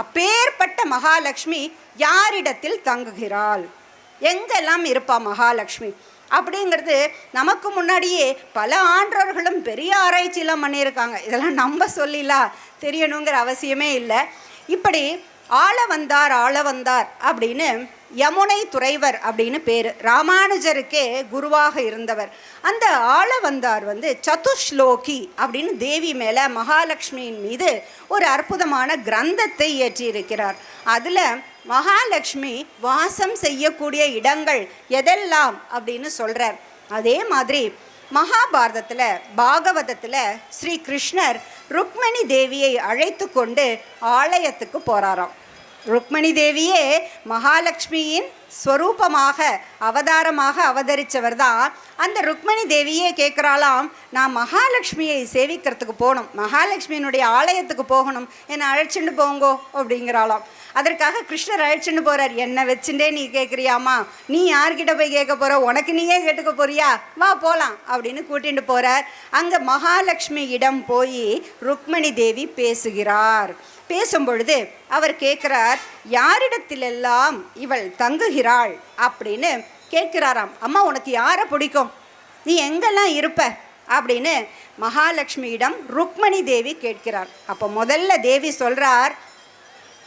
அப்பேற்பட்ட மகாலட்சுமி யாரிடத்தில் தங்குகிறாள்? எங்கெல்லாம் இருப்பா மகாலட்சுமி? அப்படிங்கிறது நமக்கு முன்னாடியே பல ஆன்றோர்களும் பெரிய ஆராய்ச்சியெல்லாம் பண்ணியிருக்காங்க. இதெல்லாம் நம்ம சொல்லிலாம் தெரியணுங்கிற அவசியமே இல்லை. இப்படி ஆள வந்தார் ஆள வந்தார் அப்படின்னு யமுனை துறைவர் அப்படின்னு பேர். ராமானுஜருக்கே குருவாக இருந்தவர். அந்த ஆளவந்தார் வந்து சதுஷ்லோகி அப்படின்னு தேவி மேலே மகாலட்சுமியின் மீது ஒரு அற்புதமான கிரந்தத்தை இயற்றியிருக்கிறார் அதில் மகாலட்சுமி வாசம் செய்யக்கூடிய இடங்கள் எதெல்லாம் அப்படின்னு சொல்கிறார் அதே மாதிரி மகாபாரதத்தில் பாகவதத்தில் ஸ்ரீ கிருஷ்ணர் ருக்மணி தேவியை அழைத்து கொண்டு ஆலயத்துக்கு போகிறாராம் ருக்மணி தேவியே மகாலட்சுமியின் ஸ்வரூபமாக அவதாரமாக அவதரித்தவர் தான் அந்த ருக்மணி தேவியே கேட்குறாளாம் நான் மகாலட்சுமியை சேவிக்கிறதுக்கு போகணும் மகாலட்சுமியினுடைய ஆலயத்துக்கு போகணும் என்னை அழைச்சிட்டு போங்கோ அப்படிங்கிறாளாம். அதற்காக கிருஷ்ணர் அழைச்சிட்டு போகிறார் என்னை வச்சுட்டே நீ கேட்குறியாமா நீ யார்கிட்ட போய் கேட்க போகிற உனக்கு நீயே கேட்டுக்க போறியா? வா போகலாம் அப்படின்னு கூட்டிகிட்டு போகிறார் அங்கே மகாலட்சுமி இடம் போய் ருக்மணி தேவி பேசுகிறார். பேசும்பொழுது அவர் கேட்குறார் யாரிடத்திலெல்லாம் இவள் தங்குகிறாள்? அப்படின்னு கேட்கிறாராம். அம்மா உனக்கு யாரை பிடிக்கும்? நீ எங்கெல்லாம் இருப்ப? அப்படின்னு மகாலட்சுமியிடம் ருக்மணி தேவி கேட்கிறார். அப்போ முதல்ல தேவி சொல்கிறார்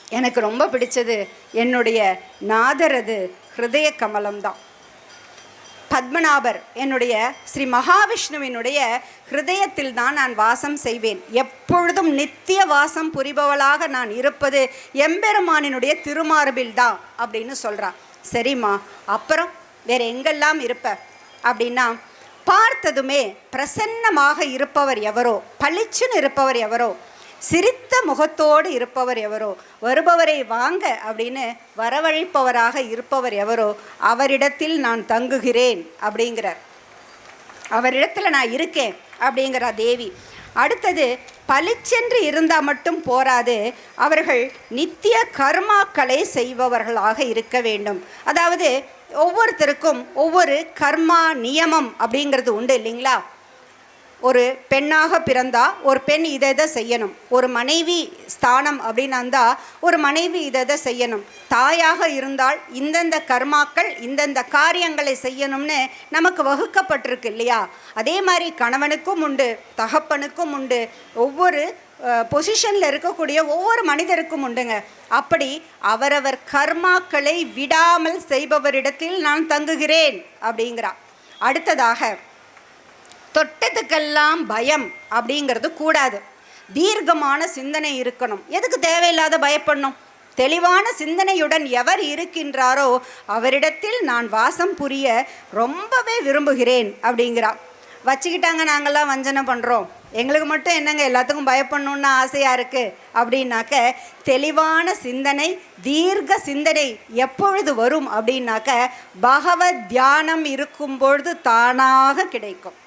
எனக்கு ரொம்ப பிடிச்சது என்னுடைய நாதரது ஹிருதய கமலம் தான் பத்மநாபர் என்னுடைய ஸ்ரீ மகாவிஷ்ணுவினுடைய ஹிருதயத்தில் தான் நான் வாசம் செய்வேன். எப் எப்பொழுதும் நித்திய வாசம் புரிபவளாக நான் இருப்பது எம்பெருமானினுடைய திருமார்பில் தான் அப்படின்னு சொல்கிறான் சரிம்மா அப்புறம் வேற எங்கெல்லாம் இருப்ப? அப்படின்னா பார்த்ததுமே பிரசன்னமாக இருப்பவர் எவரோ பளிச்சுன்னு இருப்பவர் எவரோ சிரித்த முகத்தோடு இருப்பவர் எவரோ வருபவரை வாங்க அப்படின்னு வரவழைப்பவராக இருப்பவர் எவரோ அவரிடத்தில் நான் தங்குகிறேன் அப்படிங்கிறார். அவரிடத்துல நான் இருக்கேன் அப்படிங்கிறா தேவி. அடுத்தது பளிச்சென்று இருந்தால் மட்டும் போராது. அவர்கள் நித்திய கர்மாக்களை செய்பவர்களாக இருக்க வேண்டும். அதாவது ஒவ்வொருத்தருக்கும் ஒவ்வொரு கர்மா நியமம் அப்படிங்கிறது உண்டு இல்லைங்களா? ஒரு பெண்ணாக பிறந்தா ஒரு பெண் இதை இதை செய்யணும். ஒரு மனைவி ஸ்தானம் அப்படின்னு இருந்தால் ஒரு மனைவி இதை இதை செய்யணும். தாயாக இருந்தால் இந்தந்த கர்மாக்கள் இந்தந்த காரியங்களை செய்யணும்னு நமக்கு வகுக்கப்பட்டிருக்கு இல்லையா? அதே மாதிரி கணவனுக்கும் உண்டு தகப்பனுக்கும் உண்டு. ஒவ்வொரு பொசிஷனில் இருக்கக்கூடிய ஒவ்வொரு மனிதருக்கும் உண்டுங்க. அப்படி அவரவர் கர்மாக்களை விடாமல் செய்பவரிடத்தில் நான் தங்குகிறேன் அப்படிங்கிறா. அடுத்ததாக தொட்டதுக்கெல்லாம் பயம் அப்படிங்கிறது கூடாது. தீர்க்கமான சிந்தனை இருக்கணும். எதுக்கு தேவையில்லாத பயப்படணும்? தெளிவான சிந்தனையுடன் எவர் இருக்கின்றாரோ அவரிடத்தில் நான் வாசம் புரிய ரொம்பவே விரும்புகிறேன் அப்படிங்கிறா வச்சுக்கிட்டாங்க நாங்கள்லாம் வஞ்சனை பண்ணுறோம் எங்களுக்கு மட்டும் என்னங்க எல்லாத்துக்கும் பயப்படணுன்னு ஆசையாக இருக்குது அப்படின்னாக்க தெளிவான சிந்தனை தீர்க்க சிந்தனை எப்பொழுது வரும் அப்படின்னாக்க பகவத் தியானம் இருக்கும் பொழுது தானாக கிடைக்கும்.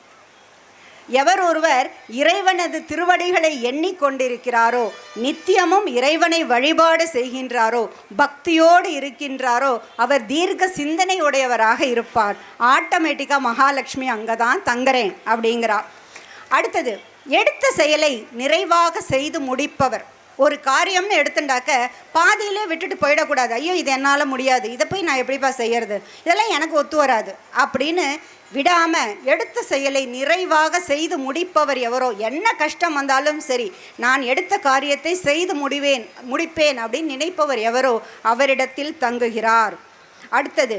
எவர் ஒருவர் இறைவனது திருவடிகளை எண்ணிக்கொண்டிருக்கிறாரோ நித்தியமும் இறைவனை வழிபாடு செய்கின்றாரோ பக்தியோடு இருக்கின்றாரோ அவர் தீர்க்க சிந்தனை உடையவராக இருப்பார். ஆட்டோமேட்டிக்காக மகாலட்சுமி அங்கே தான் தங்குறேன் அப்படிங்கிறார் அடுத்தது எடுத்த செயலை நிறைவாக செய்து முடிப்பவர். ஒரு காரியம்னு எடுத்துட்டாக்க பாதியிலே விட்டுட்டு போயிடக்கூடாது. ஐயோ இது என்னால் முடியாது. இதை போய் நான் எப்படிப்பா செய்யறது? இதெல்லாம் எனக்கு ஒத்து வராது. அப்படின்னு விடாமல் எடுத்த செயலை நிறைவாக செய்து முடிப்பவர் எவரோ என்ன கஷ்டம் வந்தாலும் சரி நான் எடுத்த காரியத்தை செய்து முடிவேன் முடிப்பேன் அப்படின்னு நினைப்பவர் எவரோ அவரிடத்தில் தங்குகிறார். அடுத்தது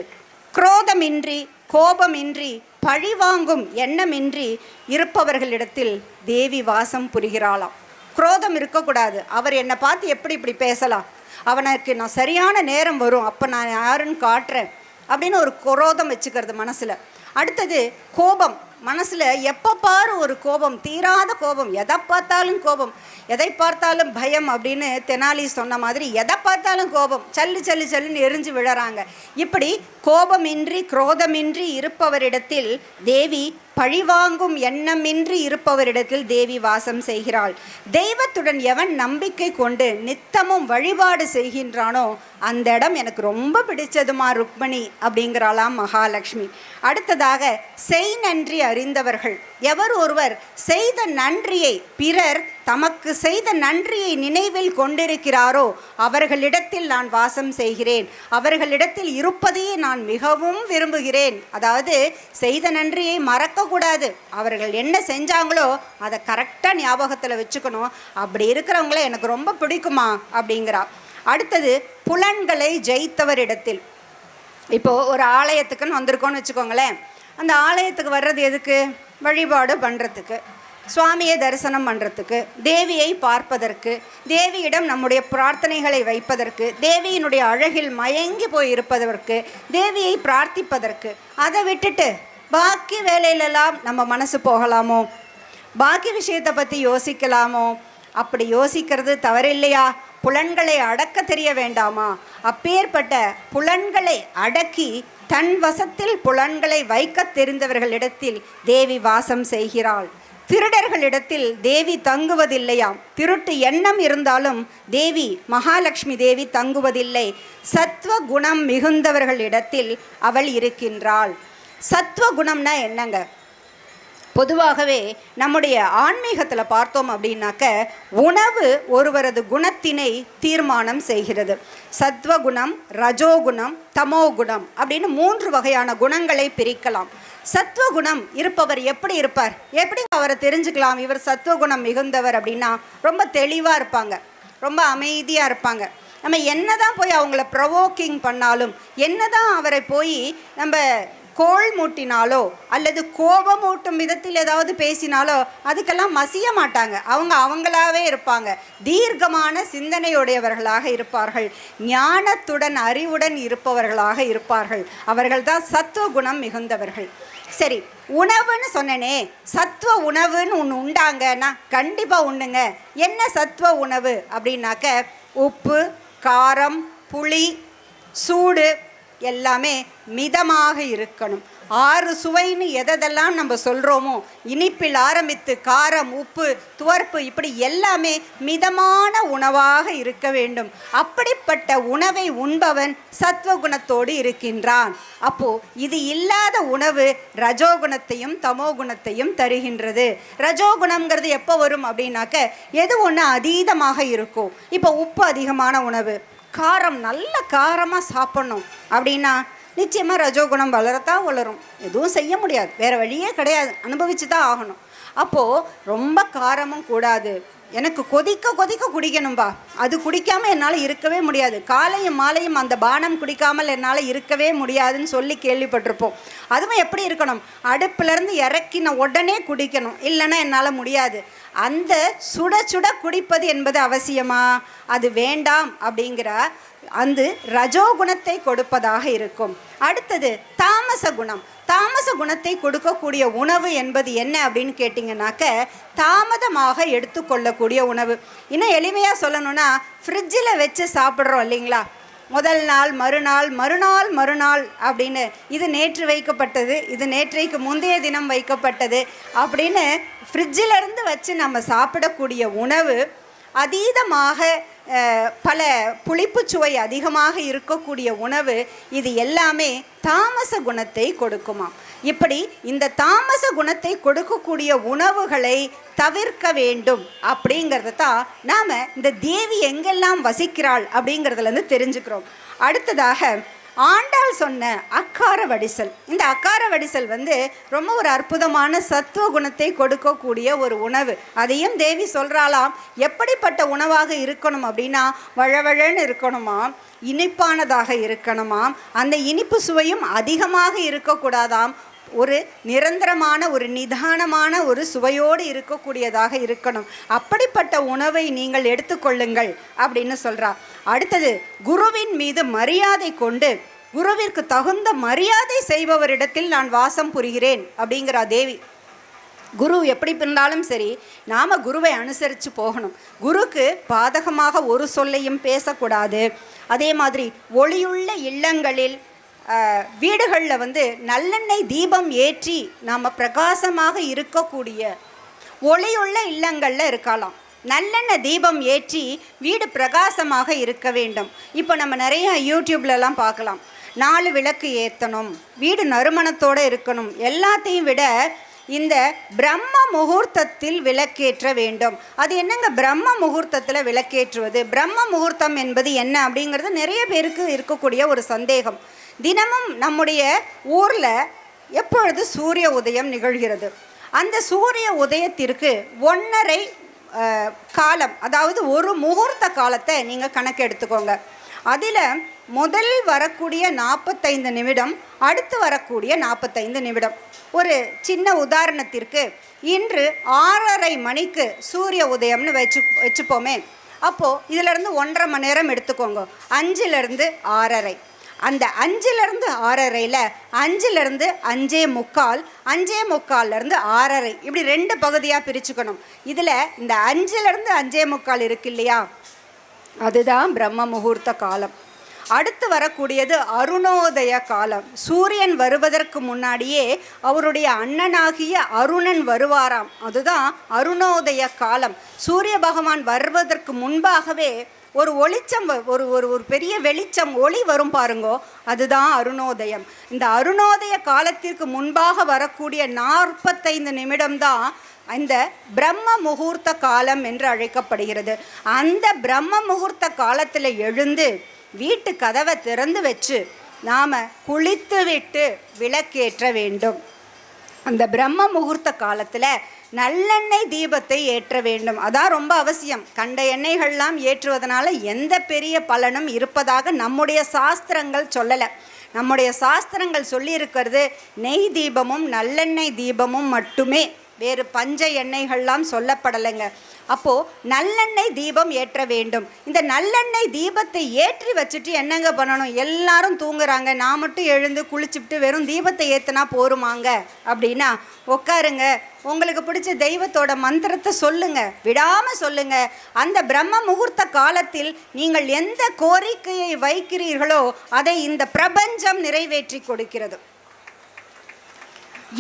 குரோதமின்றி கோபமின்றி பழிவாங்கும் எண்ணமின்றி இருப்பவர்களிடத்தில் தேவி வாசம் புரிகிறாளாம். குரோதம் இருக்கக்கூடாது. அவர் என்னை பார்த்து எப்படி இப்படி பேசலாம்? அவனுக்கு நான் சரியான நேரம் வரும். அப்போ நான் யாருன்னு காட்டுறேன். அப்படின்னு ஒரு குரோதம் வச்சுக்கிறது மனசில். அடுத்தது கோபம். மனசில் எப்போ பாரு ஒரு கோபம். தீராத கோபம். எதை பார்த்தாலும் கோபம். எதை பார்த்தாலும் பயம் அப்படின்னு தெனாலி சொன்ன மாதிரி எதை பார்த்தாலும் கோபம். சல்லு சல்லு சல்லுன்னு எரிஞ்சு விழறாங்க. இப்படி கோபமின்றி குரோதமின்றி இருப்பவரிடத்தில் தேவி பழிவாங்கும் எண்ணமின்றி இருப்பவரிடத்தில் தேவி வாசம் செய்கிறாள். தெய்வத்துடன் எவன் நம்பிக்கை கொண்டு நித்தமும் வழிபாடு செய்கின்றானோ அந்த இடம் எனக்கு ரொம்ப பிடிச்சதுமா ருக்மணி அப்படிங்கிறாளாம் மகாலட்சுமி. அடுத்ததாக செய் நன்றி அறிந்தவர்கள். எவர் ஒருவர் செய்த நன்றியை பிறர் தமக்கு செய்த நன்றியை நினைவில் கொண்டிருக்கிறாரோ அவர்களிடத்தில் நான் வாசம் செய்கிறேன். அவர்களிடத்தில் இருப்பதையே நான் மிகவும் விரும்புகிறேன். அதாவது செய்த நன்றியை மறக்கக்கூடாது. அவர்கள் என்ன செஞ்சாங்களோ அதை கரெக்டாக ஞாபகத்தில் வச்சுக்கணும். அப்படி இருக்கிறவங்கள எனக்கு ரொம்ப பிடிக்குமா அப்படிங்கிறா. அடுத்தது புலன்களை ஜெயித்தவரிடத்தில். இப்போது ஒரு ஆலயத்துக்குன்னு வந்திருக்கோன்னு வச்சுக்கோங்களேன். அந்த ஆலயத்துக்கு வர்றது எதுக்கு? வழிபாடு பண்ணுறதுக்கு சுவாமியை தரிசனம் பண்ணுறதுக்கு தேவியை பார்ப்பதற்கு. தேவியிடம் நம்முடைய பிரார்த்தனைகளை வைப்பதற்கு. தேவியினுடைய அழகில் மயங்கி போய் இருப்பதற்கு. தேவியை பிரார்த்திப்பதற்கு. அதை விட்டுட்டு பாக்கி வேலையிலெல்லாம் நம்ம மனசு போகலாமோ? பாக்கி விஷயத்தை பற்றி யோசிக்கலாமோ? அப்படி யோசிக்கிறது தவறில்லையா? புலன்களை அடக்க தெரிய வேண்டாமா? அப்பேற்பட்ட புலன்களை அடக்கி தன் வசத்தில் புலன்களை வைக்கத் தெரிந்தவர்களிடத்தில் தேவி வாசம் செய்கிறாள். திருடர்களிடத்தில் தேவி தங்குவதில்லையாம். திருட்டு எண்ணம் இருந்தாலும் தேவி மகாலட்சுமி தேவி தங்குவதில்லை. சத்வ குணம் மிகுந்தவர்களிடத்தில் அவள் இருக்கின்றாள். சத்வ குணம்னா என்னங்க? பொதுவாகவே நம்முடைய ஆன்மீகத்தில் பார்த்தோம் அப்படின்னாக்க உணவு ஒருவரது குணத்தினை தீர்மானம் செய்கிறது. சத்வகுணம் ரஜோகுணம் தமோகுணம் அப்படின்னு மூன்று வகையான குணங்களை பிரிக்கலாம். சத்வகுணம் இருப்பவர் எப்படி இருப்பார்? எப்படி அவரை தெரிஞ்சுக்கலாம்? இவர் சத்வகுணம் மிகுந்தவர் அப்படின்னா ரொம்ப தெளிவாக இருப்பாங்க. ரொம்ப அமைதியாக இருப்பாங்க. நம்ம என்ன தான் போய் அவங்கள ப்ரொவோக்கிங் பண்ணாலும் என்னதான் அவரை போய் நம்ம கோள் மூட்டினாலோ அல்லது கோபமூட்டும் விதத்தில் ஏதாவது பேசினாலோ அதுக்கெல்லாம் மசிய மாட்டாங்க. அவங்க அவங்களாவே இருப்பாங்க. தீர்க்கமான சிந்தனையுடையவர்களாக இருப்பார்கள். ஞானத்துடன் அறிவுடன் இருப்பவர்களாக இருப்பார்கள். அவர்கள் தான் சத்துவ குணம் மிகுந்தவர்கள். சரி உணவுன்னு சொன்னனே. சத்துவ உணவுன்னு ஒன்று உண்டாங்கன்னா கண்டிப்பாக உண்ணுங்க. என்ன சத்துவ உணவு? அப்படின்னாக்க உப்பு காரம் புளி சூடு எல்லாமே மிதமாக இருக்கணும். ஆறு சுவைன்னு எதெல்லாம் நம்ம சொல்கிறோமோ இனிப்பில் ஆரம்பித்து காரம் உப்பு துவர்ப்பு இப்படி எல்லாமே மிதமான உணவாக இருக்க வேண்டும். அப்படிப்பட்ட உணவை உண்பவன் சத்வகுணத்தோடு இருக்கின்றான். அப்போ இது இல்லாத உணவு ரஜோகுணத்தையும் தமோகுணத்தையும் தருகின்றது. ரஜோகுணம்ங்கிறது எப்போ வரும் அப்படின்னாக்க எது ஒன்று அதீதமாக இருக்கும். இப்போ உப்பு அதிகமான உணவு. காரம் நல்ல காரமாக சாப்பிட்ணும். அப்படின்னா நிச்சயமாக ரஜோகுணம் வளரத்தான் வளரும். எதுவும் செய்ய முடியாது. வேறு வழியே கிடையாது. அனுபவிச்சு தான் ஆகணும். அப்போது ரொம்ப காரமும் கூடாது. எனக்கு கொதிக்க கொதிக்க குடிக்கணும்பா. அது குடிக்காமல் என்னால் இருக்கவே முடியாது. காலையும் மாலையும் அந்த பானம் குடிக்காமல் என்னால் இருக்கவே முடியாதுன்னு சொல்லி கேள்விப்பட்டிருப்போம். அதுவும் எப்படி இருக்கணும்? அடுப்புலேருந்து இறக்கின உடனே குடிக்கணும். இல்லைன்னா என்னால் முடியாது. அந்த சுட சுட குடிப்பது என்பது அவசியமா? அது வேண்டாம் அப்படிங்கிற அந்த ரஜோகுணத்தை கொடுப்பதாக இருக்கும். அடுத்தது தாமச குணம். தாமச குணத்தை கொடுக்கக்கூடிய உணவு என்பது என்ன அப்படின்னு கேட்டிங்கனாக்க தாமதமாக எடுத்துக்கொள்ளக்கூடிய உணவு. இன்னும் எளிமையாக சொல்லணும்னா ஃப்ரிட்ஜில் வச்சு சாப்பிட்றோம் இல்லைங்களா? முதல் நாள் மறுநாள் மறுநாள் மறுநாள் அப்படின்னு இது நேற்று வைக்கப்பட்டது இது நேற்றைக்கு முந்தைய தினம் வைக்கப்பட்டது அப்படின்னு ஃப்ரிட்ஜிலிருந்து வச்சு நம்ம சாப்பிடக்கூடிய உணவு அதீதமாக பல புளிப்பு சுவை அதிகமாக இருக்கக்கூடிய உணவு இது எல்லாமே தாமச குணத்தை கொடுக்குமாம். இப்படி இந்த தாமச குணத்தை கொடுக்கக்கூடிய உணவுகளை தவிர்க்க வேண்டும் அப்படிங்கிறத தான் நாம் இந்த தேவி எங்கெல்லாம் வசிக்கிறாள் அப்படிங்கிறதுலேருந்து தெரிஞ்சுக்கிறோம். அடுத்ததாக ஆண்டாள் சொன்ன அக்கார வடிசல். இந்த அக்கார வடிசல் வந்து ரொம்ப ஒரு அற்புதமான சத்துவ குணத்தை கொடுக்கக்கூடிய ஒரு உணவு. அதையும் தேவி சொல்கிறாளாம் எப்படிப்பட்ட உணவாக இருக்கணும் அப்படின்னா வழவழன்னு இருக்கணுமாம் இனிப்பானதாக இருக்கணுமாம் அந்த இனிப்பு சுவையும் அதிகமாக இருக்கக்கூடாதாம் ஒரு நிரந்தரமான ஒரு நிதானமான ஒரு சுவையோடு இருக்கக்கூடியதாக இருக்கணும். அப்படிப்பட்ட உணவை நீங்கள் எடுத்துக்கொள்ளுங்கள் அப்படின்னு சொல்றா. அடுத்தது குருவின் மீது மரியாதை கொண்டு குருவிற்கு தகுந்த மரியாதை செய்பவரிடத்தில் நான் வாசம் புரிகிறேன் அப்படிங்கிறா தேவி. குரு எப்படி இருந்தாலும் சரி நாம் குருவை அனுசரித்து போகணும். குருக்கு பாதகமாக ஒரு சொல்லையும் பேசக்கூடாது. அதே மாதிரி ஒளியுள்ள இல்லங்களில் வீடுகளில் வந்து நல்லெண்ணெய் தீபம் ஏற்றி நாம் பிரகாசமாக இருக்கக்கூடிய ஒளியுள்ள இல்லங்களில் இருக்கலாம். நல்லெண்ணெய் தீபம் ஏற்றி வீடு பிரகாசமாக இருக்க வேண்டும். இப்போ நம்ம நிறைய யூடியூப்லலாம் பார்க்கலாம். நாலு விளக்கு ஏற்றணும் வீடு நறுமணத்தோடு இருக்கணும் எல்லாத்தையும் விட இந்த பிரம்ம முகூர்த்தத்தில் விளக்கேற்ற வேண்டும். அது என்னங்க பிரம்ம முகூர்த்தத்தில் விளக்கேற்றுவது? பிரம்ம முகூர்த்தம் என்பது என்ன அப்படிங்கிறது நிறைய பேருக்கு இருக்கக்கூடிய ஒரு சந்தேகம். தினமும் நம்முடைய ஊரில் எப்பொழுது சூரிய உதயம் நிகழ்கிறது? அந்த சூரிய உதயத்திற்கு ஒன்றரை காலம் அதாவது ஒரு முகூர்த்த காலத்தை நீங்கள் கணக்கு எடுத்துக்கோங்க. அதில் முதல் வரக்கூடிய நாற்பத்தைந்து நிமிடம் அடுத்து வரக்கூடிய நாற்பத்தைந்து நிமிடம். ஒரு சின்ன உதாரணத்திற்கு இன்று ஆறரை மணிக்கு சூரிய உதயம்னு வச்சு வச்சுப்போமே. அப்போது இதிலிருந்து ஒன்றரை மணி நேரம் எடுத்துக்கோங்க. அஞ்சுலேருந்து ஆறரை. அந்த அஞ்சுலேருந்து ஆறரையில் அஞ்சுலேருந்து அஞ்சே முக்கால் அஞ்சே முக்கால்லேருந்து ஆறரை. இப்படி ரெண்டு பகுதியாக பிரிச்சுக்கணும். இதில் இந்த அஞ்சுலேருந்து அஞ்சே முக்கால் இருக்கு இல்லையா? அதுதான் பிரம்ம முகூர்த்த காலம். அடுத்து வரக்கூடியது அருணோதய காலம். சூரியன் வருவதற்கு முன்னாடியே அவருடைய அண்ணனாகிய அருணன் வருவாராம். அதுதான் அருணோதய காலம். சூரிய பகவான் வருவதற்கு முன்பாகவே ஒரு ஒளிச்சம் ஒரு ஒரு ஒரு பெரிய வெளிச்சம் ஒளி வரும் பாருங்கோ அதுதான் அருணோதயம். இந்த அருணோதய காலத்திற்கு முன்பாக வரக்கூடிய நாற்பத்தைந்து நிமிடம்தான் இந்த பிரம்ம முகூர்த்த காலம் என்று அழைக்கப்படுகிறது. அந்த பிரம்ம முகூர்த்த காலத்தில் எழுந்து வீட்டு கதவை திறந்து வச்சு நாம் குளித்து விட்டு விளக்கேற்ற வேண்டும். அந்த பிரம்ம முகூர்த்த காலத்தில் நல்லெண்ணெய் தீபத்தை ஏற்ற வேண்டும். அதான் ரொம்ப அவசியம். கண்ட எண்ணெய்கள்லாம் ஏற்றுவதனால எந்த பெரிய பலனும் இருப்பதாக நம்முடைய சாஸ்திரங்கள் சொல்லலை. நம்முடைய சாஸ்திரங்கள் சொல்லியிருக்கிறது நெய் தீபமும் நல்லெண்ணெய் தீபமும் மட்டுமே. வேறு பஞ்ச எண்ணெய்கள்லாம் சொல்லப்படலைங்க. அப்போது நல்லெண்ணெய் தீபம் ஏற்ற வேண்டும். இந்த நல்லெண்ணெய் தீபத்தை ஏற்றி வச்சுட்டு என்னங்க பண்ணணும்? எல்லாரும் தூங்குறாங்க. நான் மட்டும் எழுந்து குளிச்சுட்டு வெறும் தீபத்தை ஏற்றினா போருமாங்க? அப்படின்னா உட்காருங்க உங்களுக்கு பிடிச்ச தெய்வத்தோட மந்திரத்தை சொல்லுங்க. விடாம சொல்லுங்க. அந்த பிரம்ம முகூர்த்த காலத்தில் நீங்கள் எந்த கோரிக்கையை வைக்கிறீர்களோ அதை இந்த பிரபஞ்சம் நிறைவேற்றி கொடுக்கிறது.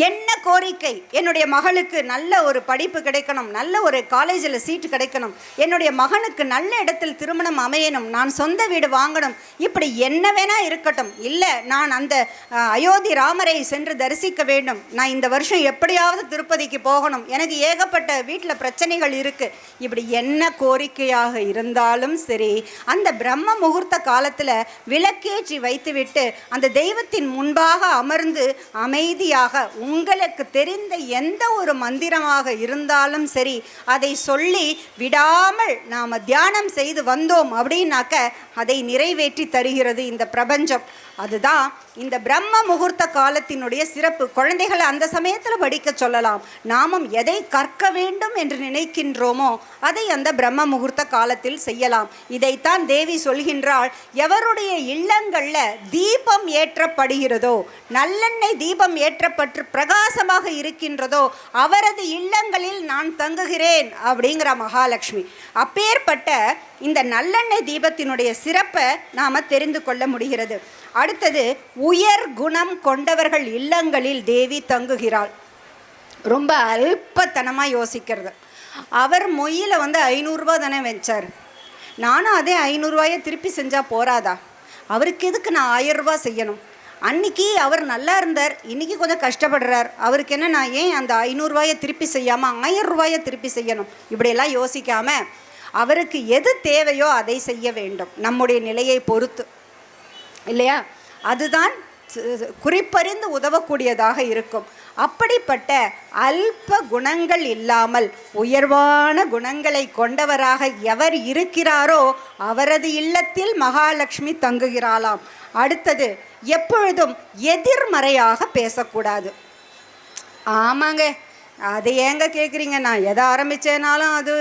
என்ன கோரிக்கை? என்னுடைய மகளுக்கு நல்ல ஒரு படிப்பு கிடைக்கணும் நல்ல ஒரு காலேஜில் சீட்டு கிடைக்கணும் என்னுடைய மகனுக்கு நல்ல இடத்தில் திருமணம் அமையணும் நான் சொந்த வீடு வாங்கணும் இப்படி என்ன வேணா இருக்கட்டும். இல்லை நான் அந்த அயோத்தி ராமரை சென்று தரிசிக்க வேண்டும். நான் இந்த வருஷம் எப்படியாவது திருப்பதிக்கு போகணும். எனக்கு ஏகப்பட்ட வீட்டில் பிரச்சனைகள் இருக்குது இப்படி என்ன கோரிக்கையாக இருந்தாலும் சரி அந்த பிரம்ம முகூர்த்த காலத்தில் விளக்கேற்றி வைத்துவிட்டு அந்த தெய்வத்தின் முன்பாக அமர்ந்து அமைதியாக உங்களுக்கு தெரிந்த எந்த ஒரு மந்திரமாக இருந்தாலும் சரி அதை சொல்லி விடாமல் நாம் தியானம் செய்து வந்தோம் அப்படின்னாக்க அதை நிறைவேற்றி தருகிறது இந்த பிரபஞ்சம். அதுதான் இந்த பிரம்ம முகூர்த்த காலத்தினுடைய சிறப்பு குழந்தைகளை அந்த சமயத்தில் படிக்க சொல்லலாம். நாமும் எதை கற்க வேண்டும் என்று நினைக்கின்றோமோ அதை அந்த பிரம்ம முகூர்த்த காலத்தில் செய்யலாம். இதைத்தான் தேவி சொல்கின்றாள் எவருடைய இல்லங்களில் தீபம் ஏற்றப்படுகிறதோ நல்லெண்ணெய் தீபம் ஏற்றப்பட்டு பிரகாசமாக இருக்கின்றதோ அவரது இல்லங்களில் நான் தங்குகிறேன் அப்படிங்கிற மகாலட்சுமி. அப்பேற்பட்ட இந்த நல்லெண்ணெய் தீபத்தினுடைய சிறப்பை நாம் தெரிந்து கொள்ள முடிகிறது. அடுத்தது உயர் குணம் கொண்டவர்கள் இல்லங்களில் தேவி தங்குகிறாள். ரொம்ப அல்பத்தனமாக யோசிக்கிறது. அவர் மொய்யில் வந்து ஐநூறுரூவா தானே வச்சார். நானும் அதே ஐநூறுரூவாயை திருப்பி செஞ்சால் போராதா அவருக்கு எதுக்கு நான் ஆயிரம் செய்யணும்? அன்னைக்கு அவர் நல்லா இருந்தார் இன்றைக்கி கொஞ்சம் கஷ்டப்படுறார். அவருக்கு என்ன நான் ஏன் அந்த ஐநூறுரூவாயை திருப்பி செய்யாமல் ஆயிரம் ரூபாயை திருப்பி செய்யணும்? இப்படியெல்லாம் யோசிக்காமல் அவருக்கு எது தேவையோ அதை செய்ய வேண்டும். நம்முடைய நிலையை பொறுத்து. இல்லையா? அதுதான் குறிப்பறிந்து உதவக்கூடியதாக இருக்கும். அப்படிப்பட்ட அல்ப குணங்கள் இல்லாமல் உயர்வான குணங்களை கொண்டவராக எவர் இருக்கிறாரோ அவரது இல்லத்தில் மகாலட்சுமி தங்குகிறாளாம். அடுத்தது எப்பொழுதும் எதிர்மறையாக பேசக்கூடாது. ஆமாங்க. அது ஏங்க கேட்குறீங்க நான் எதை ஆரம்பித்தேனாலும் அது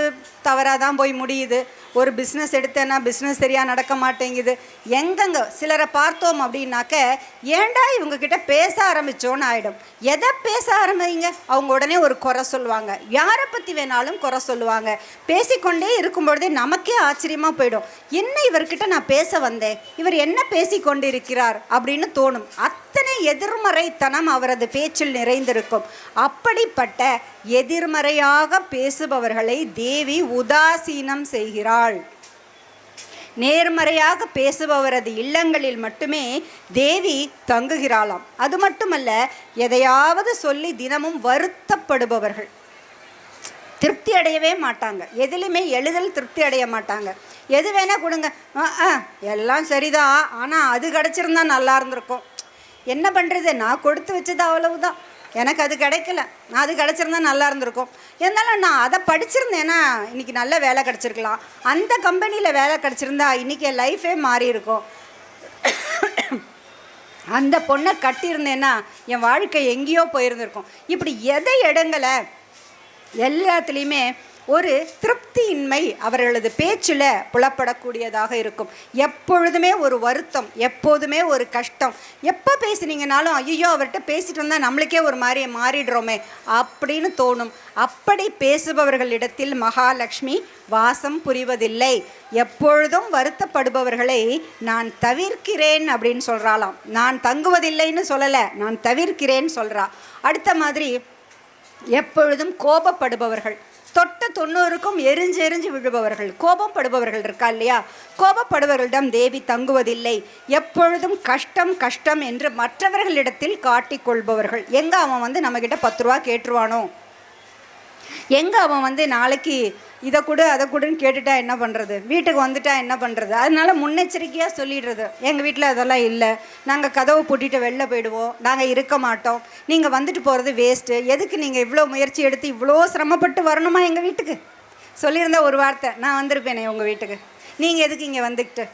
தவறாக தான் போய் முடியுது. ஒரு பிஸ்னஸ் எடுத்தேன்னா பிஸ்னஸ் சரியாக நடக்க மாட்டேங்குது. எங்கெங்க சிலரை பார்த்தோம் அப்படின்னாக்க ஏண்டா இவங்கக்கிட்ட பேச ஆரம்பித்தோன்னு ஆகிடும் எதை பேச ஆரம்பிங்க? அவங்க உடனே ஒரு குறை சொல்லுவாங்க. யாரை பற்றி வேணாலும் குறை சொல்லுவாங்க. பேசிக்கொண்டே இருக்கும் பொழுதே நமக்கே ஆச்சரியமாக போயிடும். என்ன இவர்கிட்ட நான் பேச வந்தேன்? இவர் என்ன பேசிக்கொண்டு இருக்கிறார் அப்படின்னு தோணும். எதிர்மறைத்தனம் அவரது பேச்சில் நிறைந்திருக்கும். அப்படிப்பட்ட எதிர்மறையாக பேசுபவர்களை தேவி உதாசீனம் செய்கிறாள். நேர்மறையாக பேசுபவரது இல்லங்களில் மட்டுமே தேவி தங்குகிறாளாம். அது மட்டுமல்ல எதையாவது சொல்லி தினமும் வருத்தப்படுபவர்கள். திருப்தி அடையவே மாட்டாங்க. எதுலையுமே எளிதில் திருப்தி அடைய மாட்டாங்க. எது வேணால் கொடுங்க. எல்லாம் சரிதான் ஆனால் அது கிடச்சிருந்தா நல்லா இருந்திருக்கும். என்ன பண்ணுறது நான் கொடுத்து வச்சது அவ்வளவுதான். எனக்கு அது கிடைக்கல. நான் அது கிடச்சிருந்தா நல்லா இருந்திருக்கும். இருந்தாலும் நான் அதை படிச்சிருந்தேன்னா இன்றைக்கி நல்ல வேலை கிடச்சிருக்கலாம். அந்த கம்பெனியில் வேலை கிடச்சிருந்தா இன்றைக்கி என் லைஃபே மாறி இருக்கும். அந்த பொண்ணை கட்டியிருந்தேன்னா என் வாழ்க்கை எங்கேயோ போயிருந்திருக்கும். இப்படி எதை இடங்களை எல்லாத்துலேயுமே ஒரு திருப்தியின்மை அவர்களது பேச்சில் புலப்படக்கூடியதாக இருக்கும். எப்பொழுதுமே ஒரு வருத்தம் எப்போதுமே ஒரு கஷ்டம். எப்போ பேசுனீங்கனாலும் ஐயோ அவர்கிட்ட பேசிட்டு வந்தால் நம்மளுக்கே ஒரு மாதிரி மாறிடுறோமே அப்படின்னு தோணும். அப்படி பேசுபவர்களிடத்தில் மகாலட்சுமி வாசம் புரிவதில்லை. எப்பொழுதும் வருத்தப்படுபவர்களை நான் தவிர்க்கிறேன் அப்படின்னு சொல்கிறாளாம் நான் தங்குவதில்லைன்னு சொல்லலை நான் தவிர்க்கிறேன்னு சொல்கிறா அடுத்த மாதிரி எப்பொழுதும் கோபப்படுபவர்கள். தொட்ட தொண்ணூறுக்கும் எரிஞ்சு எரிஞ்சு விழுபவர்கள் கோபப்படுபவர்கள் இருக்கா இல்லையா? கோபப்படுபவர்களிடம் தேவி தங்குவதில்லை. எப்பொழுதும் கஷ்டம் கஷ்டம் என்று மற்றவர்களிடத்தில் காட்டிக்கொள்பவர்கள். எங்கே அவன் வந்து நம்மக்கிட்ட பத்து ரூபா கேட்டுருவானோ? எங்கே அவன் வந்து நாளைக்கு இதை கொடு அதை கொடுன்னு கேட்டுட்டா என்ன பண்ணுறது வீட்டுக்கு வந்துட்டா என்ன பண்ணுறது அதனால முன்னெச்சரிக்கையாக சொல்லிடுறது. எங்கள் வீட்டில் அதெல்லாம் இல்லை. நாங்கள் கதவை பூட்டிட்டு வெளில போயிடுவோம். நாங்கள் இருக்க மாட்டோம். நீங்கள் வந்துட்டு போகிறது வேஸ்ட்டு எதுக்கு நீங்கள் இவ்வளோ முயற்சி எடுத்து இவ்வளோ சிரமப்பட்டு வரணுமா எங்கள் வீட்டுக்கு? சொல்லியிருந்தா ஒரு வார்த்தை நான் வந்திருப்பேனே உங்கள் வீட்டுக்கு. நீங்கள் எதுக்கு இங்கே வந்துக்கிட்டு?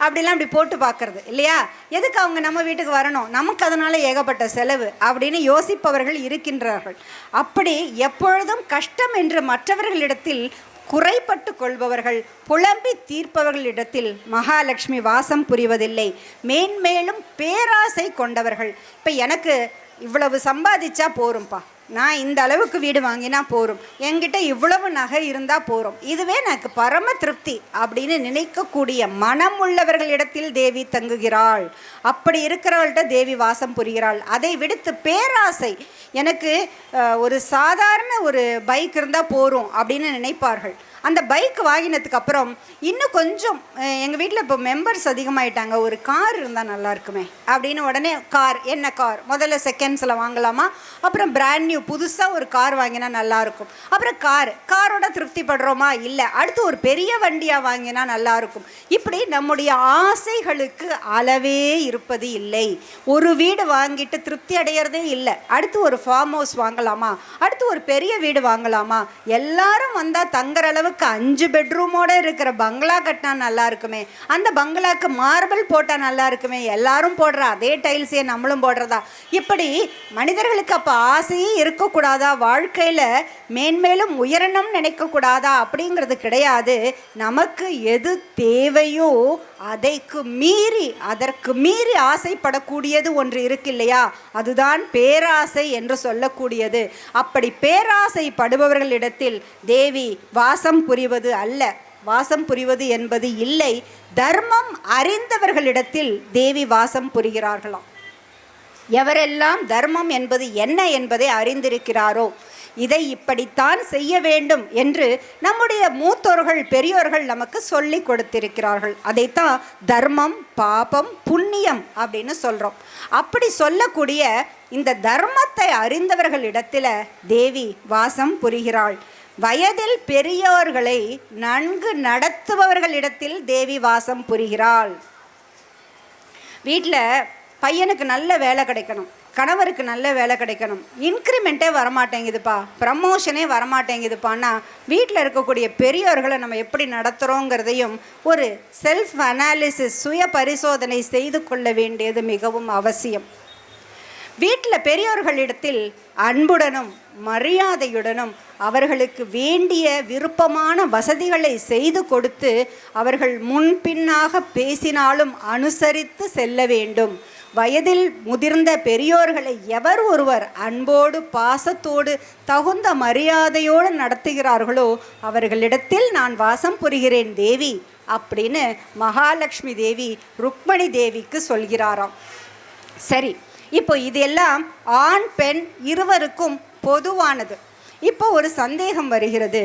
அப்படிலாம் அப்படி போட்டு பார்க்குறது இல்லையா? எதுக்கு அவங்க நம்ம வீட்டுக்கு வரணும்? நமக்கு அதனால் ஏகப்பட்ட செலவு அப்படின்னு யோசிப்பவர்கள் இருக்கின்றார்கள். அப்படி எப்பொழுதும் கஷ்டம் என்று மற்றவர்களிடத்தில் குறைப்பட்டு கொள்பவர்கள் புலம்பி தீர்ப்பவர்களிடத்தில் மகாலட்சுமி வாசம் புரிவதில்லை. மேன்மேலும் பேராசை கொண்டவர்கள். இப்போ எனக்கு இவ்வளவு சம்பாதிச்சா போரும்ப்பா நான் இந்த அளவுக்கு வீடு வாங்கினா போகிறோம் என்கிட்ட இவ்வளவு நகை இருந்தால் போகிறோம் இதுவே எனக்கு பரம திருப்தி அப்படின்னு நினைக்கக்கூடிய மனம் உள்ளவர்களிடத்தில் தேவி தங்குகிறாள். அப்படி இருக்கிறவள்கிட்ட தேவி வாசம் புரிகிறாள். அதை விடுத்து பேராசை. எனக்கு ஒரு சாதாரண ஒரு பைக் இருந்தால் போகிறோம் அப்படின்னு நினைப்பார்கள். அந்த பைக் வாங்கினதுக்கு அப்புறம் இன்னும் கொஞ்சம் எங்கள் வீட்டில் இப்போ மெம்பர்ஸ் அதிகமாயிட்டாங்க. ஒரு கார் இருந்தால் நல்லா இருக்குமே. அப்படின்னு உடனே கார் என்ன கார் முதல்ல செகண்ட்ஸில் வாங்கலாமா? அப்புறம் பிராண்ட் நியூ புதுசாக ஒரு கார் வாங்கினா நல்லாயிருக்கும் அப்புறம் கார் காரோட திருப்திப்படுறோமா? இல்லை. அடுத்து ஒரு பெரிய வண்டியாக வாங்கினா நல்லாயிருக்கும் இப்படி நம்முடைய ஆசைகளுக்கு அளவே இருப்பது இல்லை. ஒரு வீடு வாங்கிட்டு திருப்தி அடையிறதே இல்லை. அடுத்து ஒரு ஃபார்ம் ஹவுஸ் வாங்கலாமா? அடுத்து ஒரு பெரிய வீடு வாங்கலாமா? எல்லாரும் வந்தால் தங்குற அளவுக்கு அஞ்சு பெட்ரூமோடு இருக்கிற பங்களா கட்டினா நல்லா இருக்குமே. அந்த பங்களாக்கு மார்பிள் போட்டால் நல்லா இருக்குமே. எல்லாரும் போடுற அதே டைல்ஸே நம்மளும் போடுறதா. இப்படி மனிதர்களுக்கு அப்போ ஆசையே இருக்கக்கூடாதா? வாழ்க்கையில் மேன்மேலும் உயரணும் நினைக்கக்கூடாதா? அப்படிங்கிறது கிடையாது. நமக்கு எது தேவையோ அதைக்கு மீறி அதற்கு மீறி ஆசைப்படக்கூடியது ஒன்று இருக்கு இல்லையா? அதுதான் பேராசை என்று சொல்லக்கூடியது. அப்படி பேராசைப்படுபவர்களிடத்தில் தேவி வாசம் புரிவது அல்ல. வாசம் புரிவது என்பது இல்லை. தர்மம் அறிந்தவர்களிடத்தில் தேவி வாசம் புரிகிறார்களாம். எவரெல்லாம் தர்மம் என்பது என்ன என்பதை அறிந்திருக்கிறாரோ இதை இப்படித்தான் செய்ய வேண்டும் என்று நம்முடைய மூத்தோர்கள் பெரியோர்கள் நமக்கு சொல்லி கொடுத்திருக்கிறார்கள். அதைத்தான் தர்மம் பாபம் புண்ணியம் அப்படின்னு சொல்கிறோம் அப்படி சொல்லக்கூடிய இந்த தர்மத்தை அறிந்தவர்களிடத்தில் தேவி வாசம் புரிகிறாள். வயதில் பெரியோர்களை நன்கு நடத்துபவர்களிடத்தில் தேவி வாசம் புரிகிறாள். வீட்டில் பையனுக்கு நல்ல வேலை கிடைக்கணும். கணவருக்கு நல்ல வேலை கிடைக்கணும். இன்க்ரிமெண்ட்டே வரமாட்டேங்குதுப்பா. ப்ரமோஷனே வரமாட்டேங்குதுப்பான்னா வீட்டில் இருக்கக்கூடிய பெரியோர்களை நம்ம எப்படி நடத்துகிறோங்கிறதையும் ஒரு செல்ஃப் அனாலிசிஸ் சுய பரிசோதனை செய்து கொள்ள வேண்டியது மிகவும் அவசியம். வீட்டில் பெரியோர்களிடத்தில் அன்புடனும் மரியாதையுடனும் அவர்களுக்கு வேண்டிய விருப்பமான வசதிகளை செய்து கொடுத்து அவர்கள் முன்பின்னாக பேசினாலும் அனுசரித்து செல்ல வேண்டும். வயதில் முதிர்ந்த பெரியோர்களை எவர் ஒருவர் அன்போடு பாசத்தோடு தகுந்த மரியாதையோடு நடத்துகிறார்களோ அவர்களிடத்தில் நான் வாசம் புரிகிறேன் தேவி அப்படின்னு மகாலட்சுமி தேவி ருக்மணி தேவிக்கு சொல்கிறாராம். சரி இப்போ இதெல்லாம் ஆண் பெண் இருவருக்கும் பொதுவானது. இப்போ ஒரு சந்தேகம் வருகிறது.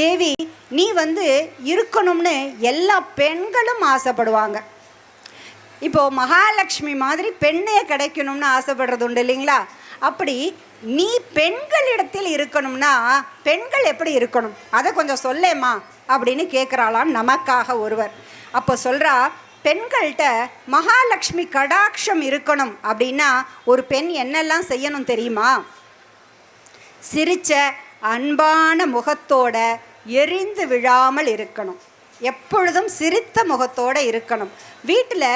தேவி நீ வந்து இருக்கணும்னு எல்லா பெண்களும் ஆசைப்படுவாங்க. இப்போ மகாலட்சுமி மாதிரி பெண்ணே கிடைக்கணும்னு ஆசைப்படுறது உண்டு இல்லைங்களா? அப்படி நீ பெண்களிடத்தில் இருக்கணும்னா பெண்கள் எப்படி இருக்கணும்? அதை கொஞ்சம் சொல்லேம்மா அப்படின்னு கேட்குறாளாம் நமக்காக ஒருவர். அப்போ சொல்கிறா பெண்கள்கிட்ட மகாலட்சுமி கடாட்சம் இருக்கணும் அப்படின்னா ஒரு பெண் என்னெல்லாம் செய்யணும் தெரியுமா? சிரிச்ச அன்பான முகத்தோட எரிந்து விழாமல் இருக்கணும். எப்பொழுதும் சிரித்த முகத்தோட இருக்கணும். வீட்டில்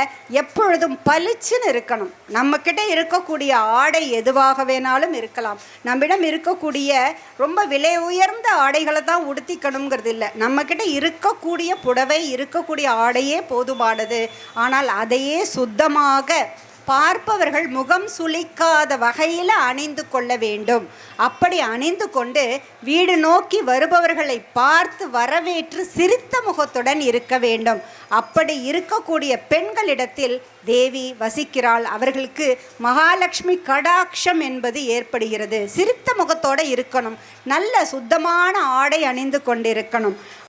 எப்பொழுதும் பளிச்சுன்னு இருக்கணும். நம்மக்கிட்ட இருக்கக்கூடிய ஆடை எதுவாக வேணாலும் இருக்கலாம். நம்மிடம் இருக்கக்கூடிய ரொம்ப விலை உயர்ந்த ஆடைகளை தான் உடுத்திக்கணுங்கிறது இல்லை. நம்மக்கிட்ட இருக்கக்கூடிய புடவை இருக்கக்கூடிய ஆடையே போதுமானது. ஆனால் அதையே சுத்தமாக பார்ப்பவர்கள் முகம் சுளிக்காத வகையில் அணிந்து கொள்ள வேண்டும். அப்படி அணிந்து கொண்டு வீடு நோக்கி வருபவர்களை பார்த்து வரவேற்று சிரித்த முகத்துடன் இருக்க வேண்டும். அப்படி இருக்கக்கூடிய பெண்களிடத்தில் தேவி வசிக்கிறாள். அவர்களுக்கு மகாலட்சுமி கடாட்சம் என்பது ஏற்படுகிறது. சிரித்த முகத்தோடு இருக்கணும். நல்ல சுத்தமான ஆடை அணிந்து கொண்டிருக்கணும்.